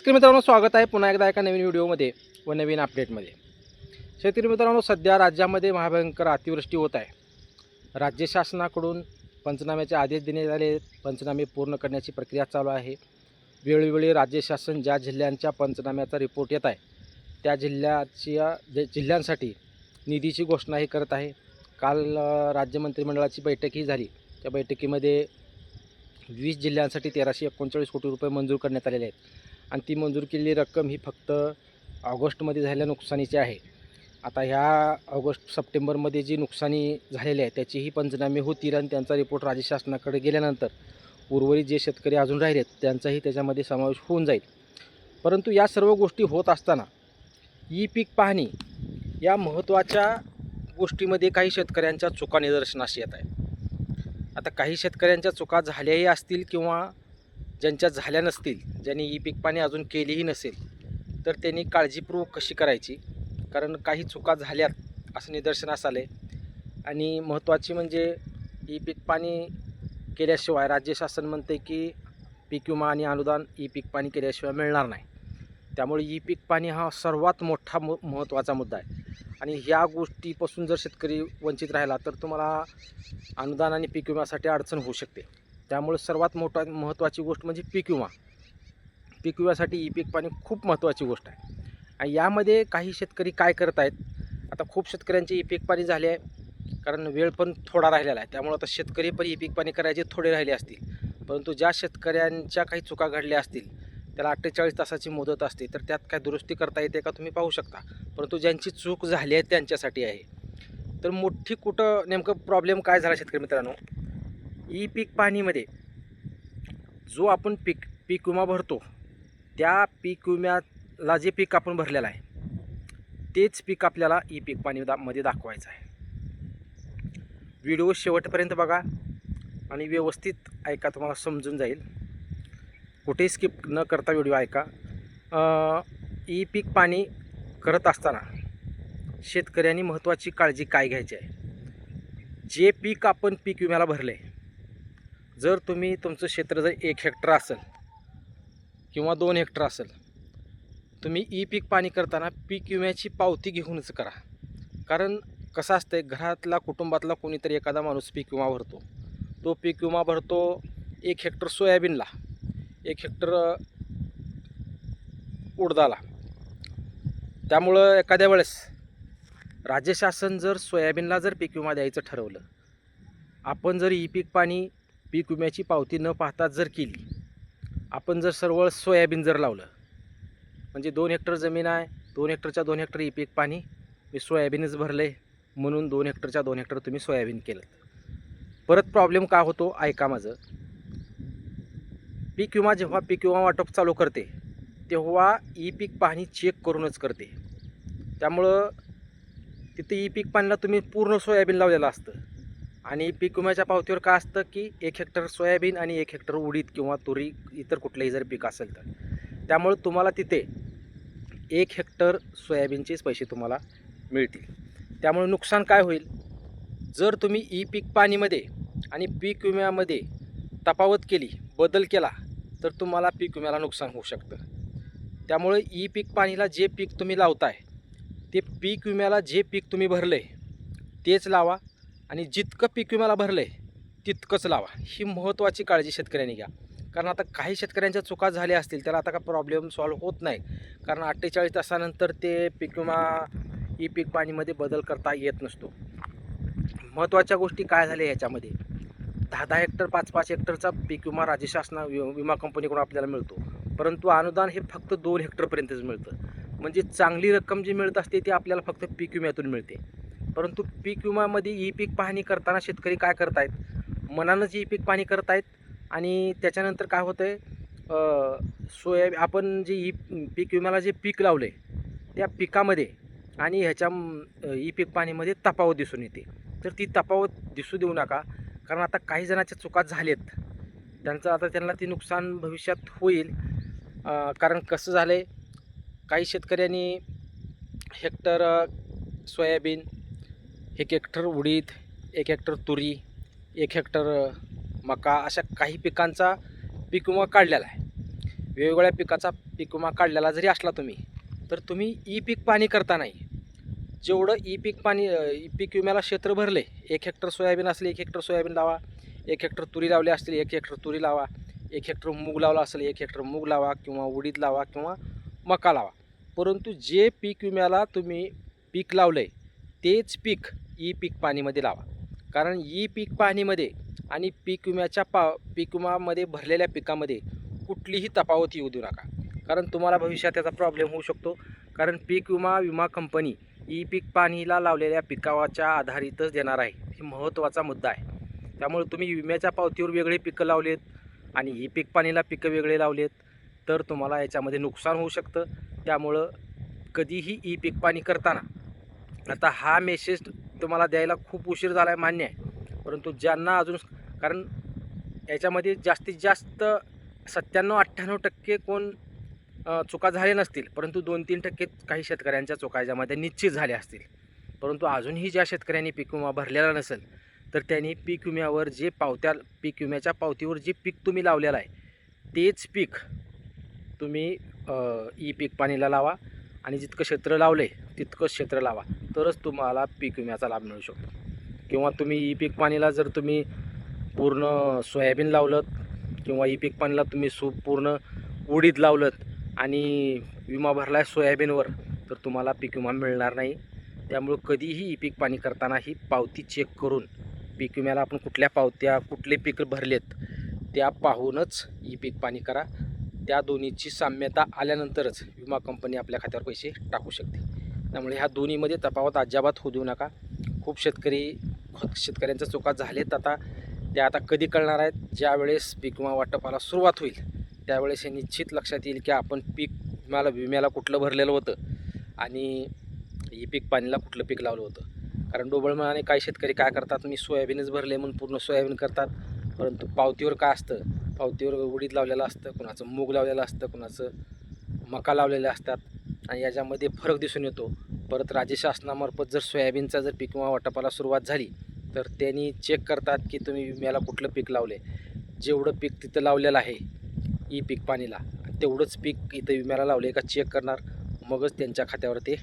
शेतकरी मित्रांनो स्वागत आहे पुन्हा एकदा एका नवीन व्हिडिओमध्ये व नवीन अपडेटमध्ये शेतकरी मित्रांनो सध्या राज्यामध्ये महाभयंकर अतिवृष्टी होत आहे. राज्य शासनाकडून पंचनाम्याचे आदेश देण्यात आले पंचनामे पूर्ण करण्याची प्रक्रिया चालू आहे. वेळोवेळी राज्य शासन ज्या जिल्ह्यांच्या पंचनाम्याचा रिपोर्ट येत आहे त्या जिल्ह्याच्या जिल्ह्यांसाठी निधीची घोषणाही करत आहे. काल राज्य मंत्रिमंडळाची बैठकही झाली. त्या बैठकीमध्ये वीस जिल्ह्यांसाठी तेराशे एकोणचाळीस कोटी रुपये मंजूर करण्यात आलेले आहेत. आणि ती मंजूर केलेली रक्कम ही फक्त ऑगस्टमध्ये झालेल्या नुकसानीची आहे. आता ह्या ऑगस्ट सप्टेंबरमध्ये जी नुकसानी झालेली आहे त्याचीही पंचनामे होतील आणि त्यांचा रिपोर्ट राज्य शासनाकडे गेल्यानंतर उर्वरित जे शेतकरी अजून राहिलेत त्यांचाही त्याच्यामध्ये समावेश होऊन जाईल. परंतु या सर्व गोष्टी होत असताना ई पीक पाहणी या महत्त्वाच्या गोष्टीमध्ये काही शेतकऱ्यांच्या चुका निदर्शनास येत आहे आता काही शेतकऱ्यांच्या चुका झाल्याही असतील किंवा ज्यांच्या झाल्या नसतील ज्यांनी ई पीक पाणी अजून केलीही नसेल तर त्यांनी काळजीपूर्वक कशी करायची? कारण काही चुका झाल्यात असं निदर्शनास आले आणि महत्त्वाची म्हणजे ई पीक पाणी केल्याशिवाय राज्य शासन म्हणते की पीक विमा आणि अनुदान ई पीक पाणी केल्याशिवाय मिळणार नाही. त्यामुळे ई पीक पाणी हा सर्वात मोठा म महत्त्वाचा मुद्दा आहे. आणि ह्या गोष्टीपासून जर शेतकरी वंचित राहिला तर तुम्हाला अनुदान आणि पीक विम्यासाठी अडचण होऊ शकते. त्यामुळे सर्वात मोठा महत्त्वाची गोष्ट म्हणजे पीक विमा. पीक विम्यासाठी ई पीक पाणी खूप महत्त्वाची गोष्ट आहे. आणि यामध्ये काही शेतकरी काय करत आहेत आता खूप शेतकऱ्यांचे ई पीक पाणी झाले आहे कारण वेळ पण थोडा राहिलेला आहे. त्यामुळे आता शेतकरी पण ई पीक पाणी करायचे थोडे राहिले असतील. परंतु ज्या शेतकऱ्यांच्या काही चुका घडल्या असतील त्याला अठ्ठेचाळीस तासाची मुदत असते तर त्यात काय दुरुस्ती करता येते का तुम्ही पाहू शकता. परंतु ज्यांची चूक झाली आहे त्यांच्यासाठी आहे. तर मोठी कुठं नेमकं प्रॉब्लेम काय झाला शेतकरी मित्रांनो? ई पीक पाणीमध्ये जो आपण पीक पीक विमा भरतो त्या पीक विम्याला जे पीक आपण भरलेलं आहे तेच पीक आपल्याला ई पीक पाणी दा मध्ये दाखवायचं आहे. व्हिडिओ शेवटपर्यंत बघा आणि व्यवस्थित ऐका तुम्हाला समजून जाईल. कुठेही स्किप न करता व्हिडिओ ऐका. ई पीक पाणी करत असताना शेतकऱ्यांनी महत्त्वाची काळजी काय घ्यायची आहे? जे पीक आपण पीक विम्याला भरले जर तुम्ही तुमचं क्षेत्र जर एक हेक्टर असेल किंवा दोन हेक्टर असेल तुम्ही ई पीक पाणी करताना पीक विम्याची पावती घेऊनच करा. कारण कसं असतं घरातला कुटुंबातला कोणीतरी एखादा माणूस पीक विमा भरतो. तो पीक विमा भरतो एक हेक्टर सोयाबीनला एक हेक्टर उडदाला. त्यामुळं एखाद्या वेळेस राज्य शासन जर सोयाबीनला जर पीक विमा द्यायचं ठरवलं आपण जर ई पीक पाणी पीक विम्याची पावती न पाहता जर केली आपण जर सरळ सोयाबीन जर लावलं म्हणजे दोन हेक्टर जमीन आहे दोन हेक्टरच्या दोन हेक्टर ई पीक पाणी मी सोयाबीनच भरलं आहे म्हणून दोन हेक्टरच्या दोन हेक्टर तुम्ही सोयाबीन केलं. परत प्रॉब्लेम का होतो? ऐका माझं. पीक विमा जेव्हा पीक विमा वाटप चालू करते तेव्हा ई पीक पाहणी चेक करूनच करते. त्यामुळं तिथे ई पीक पाणीला तुम्ही पूर्ण सोयाबीन लावलेलं असतं. आणि पीक विम्याच्या पावतीवर काय असतं की एक हेक्टर सोयाबीन आणि एक हेक्टर उडीद किंवा तुरी इतर कुठलंही जर पीक असेल तर. त्यामुळे तुम्हाला तिथे एक हेक्टर सोयाबीनचेच पैसे तुम्हाला मिळतील. त्यामुळे नुकसान काय होईल? जर तुम्ही ई पीक पाणीमध्ये आणि पीक विम्यामध्ये तफावत केली बदल केला तर तुम्हाला पीक विम्याला नुकसान होऊ शकतं. त्यामुळे ई पीक पाणीला जे पीक तुम्ही लावताय ते पीक विम्याला जे पीक तुम्ही भरलं आहे तेच लावा. आणि जितकं पीक विम्याला भरलं आहे तितकंच लावा. ही महत्त्वाची काळजी शेतकऱ्यांनी घ्या. कारण आता काही शेतकऱ्यांच्या चुका झाल्या असतील त्याला आता का प्रॉब्लेम सॉल्व्ह होत नाही. कारण अठ्ठेचाळीस तासानंतर ते पीक विमा ई पीक पाणीमध्ये बदल करता येत नसतो. महत्त्वाच्या गोष्टी काय झाल्या याच्यामध्ये? दहा दहा हेक्टर पाच पाच हेक्टरचा पीक विमा राज्य शासना वि- विमा कंपनीकडून आपल्याला मिळतो. परंतु अनुदान हे फक्त दोन हेक्टरपर्यंतच मिळतं. म्हणजे चांगली रक्कम जी मिळत असते ती आपल्याला फक्त पीक विम्यातून मिळते. परंतु पीक विमामध्ये ई पीक पाहणी करताना शेतकरी काय करतायत? मनानंच ई पीक पाहणी करतायत आणि त्याच्यानंतर काय होतं आहे सोयाबी आपण जे ई पीक विम्याला जे पीक लावलं आहे त्या पिकामध्ये आणि ह्याच्या ई पीक पाणीमध्ये तफावत दिसून येते. तर ती तफावत दिसू देऊ नका कारण आता काही जणांच्या चुका झालेत. त्यांचं आता त्यांना ती नुकसान भविष्यात होईल. कारण कसं झालं आहे काही शेतकऱ्यांनी हेक्टर सोयाबीन एक हेक्टर उडीद एक हेक्टर तुरी एक हेक्टर मका अशा काही पिकांचा पीक विमा काढलेला आहे. वेगवेगळ्या पिकाचा पीक विमा काढलेला जरी असला तुम्ही तर तुम्ही ई पीक पाणी करता नाही. जेवढं ई पीक पाणी ई पीक विम्याला क्षेत्र भरले एक हेक्टर सोयाबीन असले एक हेक्टर सोयाबीन लावा एक हेक्टर तुरी लावली असतील एक हेक्टर तुरी लावा एक हेक्टर मूग लावला असेल एक हेक्टर मूग लावा किंवा उडीद लावा किंवा मका लावा. परंतु जे पीक विम्याला तुम्ही पीक लावलं आहे तेच पीक ई पीक पाणीमध्ये लावा. कारण ई पीक पाणीमध्ये आणि पीक विम्याच्या पा पीक विमामध्ये भरलेल्या पिकामध्ये कुठलीही तफावत येऊ देऊ नका. कारण तुम्हाला भविष्यात त्याचा प्रॉब्लेम होऊ शकतो. कारण पीक विमा विमा कंपनी ई पीक पाणीला लावलेल्या पिकावाच्या आधारितच देणार आहे. हे महत्त्वाचा मुद्दा आहे. त्यामुळे तुम्ही विम्याच्या पावतीवर वेगळे पिकं लावलेत आणि ई पीक पाणीला पिकं वेगळे लावलेत तर तुम्हाला याच्यामध्ये नुकसान होऊ शकतं. त्यामुळं कधीही ई पीक पाणी करताना आता हा मेसेज तुम्हाला द्यायला खूप उशीर झाला आहे मान्य आहे. परंतु ज्यांना अजून कारण याच्यामध्ये जास्तीत जास्त सत्त्याण्णव अठ्ठ्याण्णव टक्के कोण चुका झाल्या नसतील. परंतु दोन तीन टक्के काही शेतकऱ्यांच्या चुका याच्यामध्ये निश्चित झाल्या असतील. परंतु अजूनही ज्या शेतकऱ्यांनी पीक विमा भरलेला नसेल तर त्यांनी पीक विम्यावर जे पावत्या पीक विम्याच्या पावतीवर जे पीक तुम्ही लावलेलं आहे तेच पीक तुम्ही ई पीक पाणीला लावा. आणि जितकं क्षेत्र लावलं आहे क्षेत्र लावा. तरच तुम्हाला पीक विम्याचा लाभ मिळू शकतो. किंवा तुम्ही ई पीक पाणीला जर तुम्ही पूर्ण सोयाबीन लावलं किंवा ई पीक पाणीला तुम्ही सु पूर्ण उडीद लावलं आणि विमा भरला आहे सोयाबीनवर तर तुम्हाला पीक विमा मिळणार नाही. त्यामुळं कधीही ई पीक पाणी करताना ही पावती चेक करून पीक विम्याला आपण कुठल्या पावत्या कुठले पीक भरलेत त्या पाहूनच ई पीक पाणी करा. त्या दोन्हीची साम्यता आल्यानंतरच विमा कंपनी आपल्या खात्यावर पैसे टाकू शकते. त्यामुळे ह्या दोन्हीमध्ये तफावत अजिबात होऊ देऊ नका. खूप शेतकरी शेतकऱ्यांच्या चुका झालेत आता. त्या आता कधी कळणार आहेत? ज्यावेळेस पीक विमा वाटपाला सुरुवात होईल त्यावेळेस हे निश्चित लक्षात येईल की आपण पीक विम्याला विम्याला कुठलं भरलेलं होतं आणि हे पीक पाणीला कुठलं पीक लावलं होतं. कारण डोबळमळाने काही शेतकरी काय करतात? मी सोयाबीनच भरले म्हणून पूर्ण सोयाबीन करतात. परंतु पावतीवर काय असतं? पावतीवर उडीद लावलेलं असतं कुणाचं मूग लावलेलं असतं कुणाचं मका लावलेले असतात आणि याच्यामध्ये फरक दिसून येतो. परत राज्य शासनामार्फत जर सोयाबीनचा जर पीक विमा वाटपाला सुरुवात झाली तर त्यांनी चेक करतात की तुम्ही विम्याला कुठलं पीक लावले. जेवढं पीक तिथं लावलेलं आहे ई पीक पाणीला तेवढंच पीक इथं विम्याला लावले का चेक करणार? मगच त्यांच्या खात्यावर ते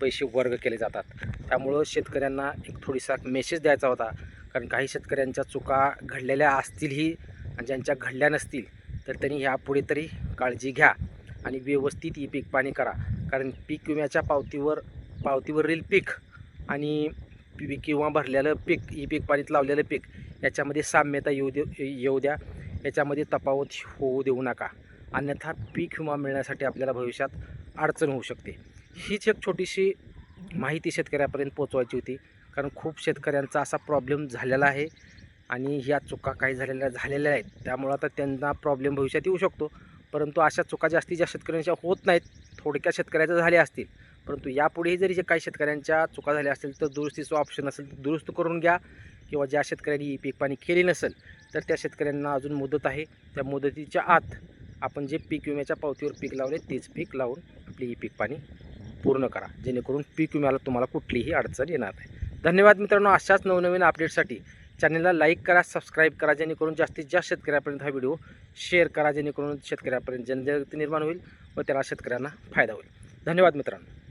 पैसे वर्ग केले जातात. त्यामुळं शेतकऱ्यांना एक थोडीसा मेसेज द्यायचा होता कारण काही शेतकऱ्यांच्या चुका घडलेल्या असतीलही आणि ज्यांच्या घडल्या नसतील तर त्यांनी ह्यापुढे तरी काळजी घ्या आणि व्यवस्थित ही पीक पाणी करा. कारण पीक विम्याच्या पावतीवर पावतीवरील पीक आणि पीक किंवा भरलेलं पीक ई पीक पाणीत लावलेलं पीक याच्यामध्ये साम्यता येऊ दे येऊ द्या. याच्यामध्ये तफावत होऊ देऊ नका. अन्यथा पीक विमा मिळण्यासाठी आपल्याला भविष्यात अडचण होऊ शकते. हीच एक छोटीशी माहिती शेतकऱ्यापर्यंत पोचवायची होती. कारण खूप शेतकऱ्यांचा असा प्रॉब्लेम झालेला आहे आणि ह्या चुका काही झालेल्या झालेल्या आहेत. त्यामुळं आता त्यांना प्रॉब्लेम भविष्यात येऊ शकतो. परंतु अशा चुका जास्तीत शेतकऱ्यांच्या होत नाहीत. थोडक्या शेतकऱ्याच्या झाल्या असतील. परंतु यापुढेही जरी जे काही शेतकऱ्यांच्या चुका झाल्या असतील तर दुरुस्तीचं ऑप्शन असेल तर दुरुस्त करून घ्या. किंवा ज्या शेतकऱ्यांनी ई पीक पाणी केली नसेल तर त्या शेतकऱ्यांना अजून मुदत आहे. त्या मुदतीच्या आत आपण जे पीक विम्याच्या पावतीवर पीक लावले तेच पीक लावून आपली ई पीक पाणी पूर्ण करा. जेणेकरून पीक विम्याला तुम्हाला कुठलीही अडचण येणार नाही. धन्यवाद मित्रांनो अशाच नवनवीन अपडेटसाठी चॅनलला लाईक करा सबस्क्राईब करा जेणेकरून जास्तीत जास्त शेतकऱ्यापर्यंत हा व्हिडिओ शेअर करा जेणेकरून शेतकऱ्यापर्यंत जनजागृती निर्माण होईल व त्याला शेतकऱ्यांना फायदा होईल. धन्यवाद मित्रांनो.